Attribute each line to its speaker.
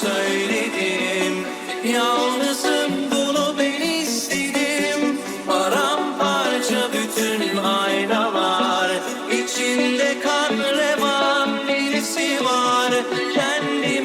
Speaker 1: söyledim. Yalnızım bunu ben istedim. Paramparça bütün aynalar içinde kan revan birisi var. Kendi